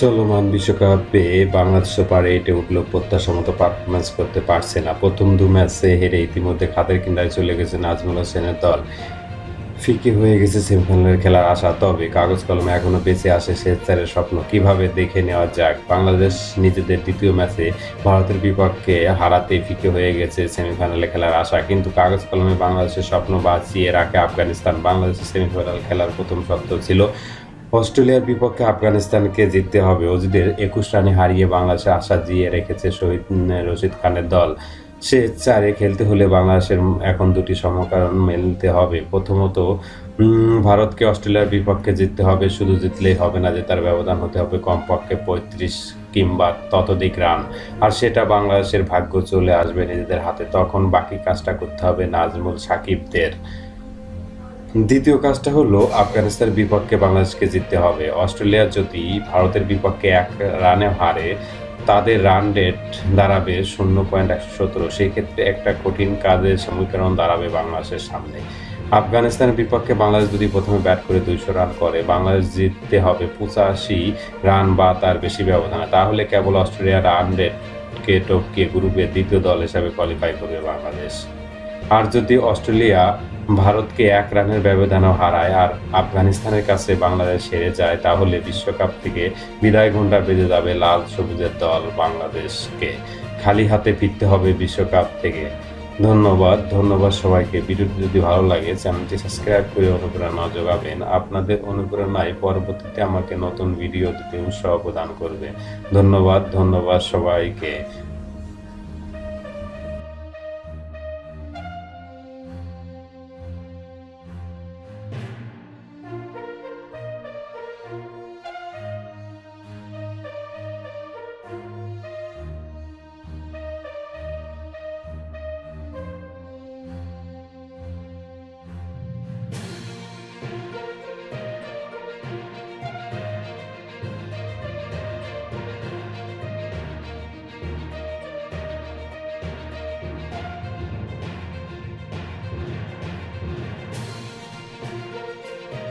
চলমান বিশ্বকাপে বাংলাদেশ পারে এটে উঠল প্রত্যাশা মতো পারফরমেন্স করতে পারছে না। প্রথম দু ম্যাচে হেরে ইতিমধ্যে খাতের কিনারে চলে গেছে নাজমুল হোসেনের দল। ফিকে হয়ে গেছে সেমিফাইনালের খেলার আশা, তবে কাগজ কলমে এখনও বেঁচে আসে শেষচারের স্বপ্ন। কীভাবে দেখে নেওয়া যাক, বাংলাদেশ নিজেদের দ্বিতীয় ম্যাচে ভারতের বিপক্ষে হারাতে ফিকে হয়ে গেছে সেমিফাইনালে খেলার আশা, কিন্তু কাগজ কলমে বাংলাদেশের স্বপ্ন বাঁচিয়ে রাখে আফগানিস্তান। বাংলাদেশের সেমিফাইনাল খেলার প্রথম শর্ত ছিল অস্ট্রেলিয়ার বিপক্ষে আফগানিস্তানকে জিততে হবে। অজিদের একুশ রানে হারিয়ে বাংলাদেশের আশা জিয়ে রেখেছে শহীদ রশিদ খানের দল। সে চারে খেলতে হলে বাংলাদেশের এখন দুটি সমকারণ মেলতে হবে। প্রথমত ভারতকে অস্ট্রেলিয়ার বিপক্ষে জিততে হবে। শুধু জিতলেই হবে না জেতার ব্যবধান হতে হবে কমপক্ষে পঁয়ত্রিশ কিংবা ততোধিক রান। আর সেটা বাংলাদেশের ভাগ্য চলে আসবে নিজেদের হাতে। তখন বাকি কাজটা করতে হবে নাজমুল সাকিবদের। দ্বিতীয় কাজটা হলো আফগানিস্তানের বিপক্ষে বাংলাদেশকে জিততে হবে। অস্ট্রেলিয়া যদি ভারতের বিপক্ষে এক রানে হারে, তাদের রান রেট দাঁড়াবে শূন্য পয়েন্ট একশো সতেরো। সেই ক্ষেত্রে একটা কঠিন কাজের সমীকরণ দাঁড়াবে বাংলাদেশের সামনে। আফগানিস্তানের বিপক্ষে বাংলাদেশ যদি প্রথমে ব্যাট করে দুইশো রান করে, বাংলাদেশ জিততে হবে পঁচাশি রান বা তার বেশি ব্যবধানে। তাহলে কেবল অস্ট্রেলিয়ার রান রেটকে টপকিয়ে গ্রুপের দ্বিতীয় দল হিসাবে কোয়ালিফাই করবে বাংলাদেশ। আর যদি অস্ট্রেলিয়া ভারতকে এক রানের ব্যবধানেও হারায় আর আফগানিস্তানের কাছে বাংলাদেশ হেরে যায়, তাহলে বিশ্বকাপ থেকে বিদায় ঘণ্টা বেজে যাবে লাল সবুজের দল বাংলাদেশকে। খালি হাতে ফিরতে হবে বিশ্বকাপ থেকে। ধন্যবাদ ধন্যবাদ সবাইকে। ভিডিওটি যদি ভালো লাগে, চ্যানেলটি সাবস্ক্রাইব করে অনুপ্রেরণা যোগাবেন। আপনাদের অনুপ্রেরণায় পরবর্তীতে আমাকে নতুন ভিডিও দিতে উৎসাহ প্রদান করবে। ধন্যবাদ ধন্যবাদ সবাইকে।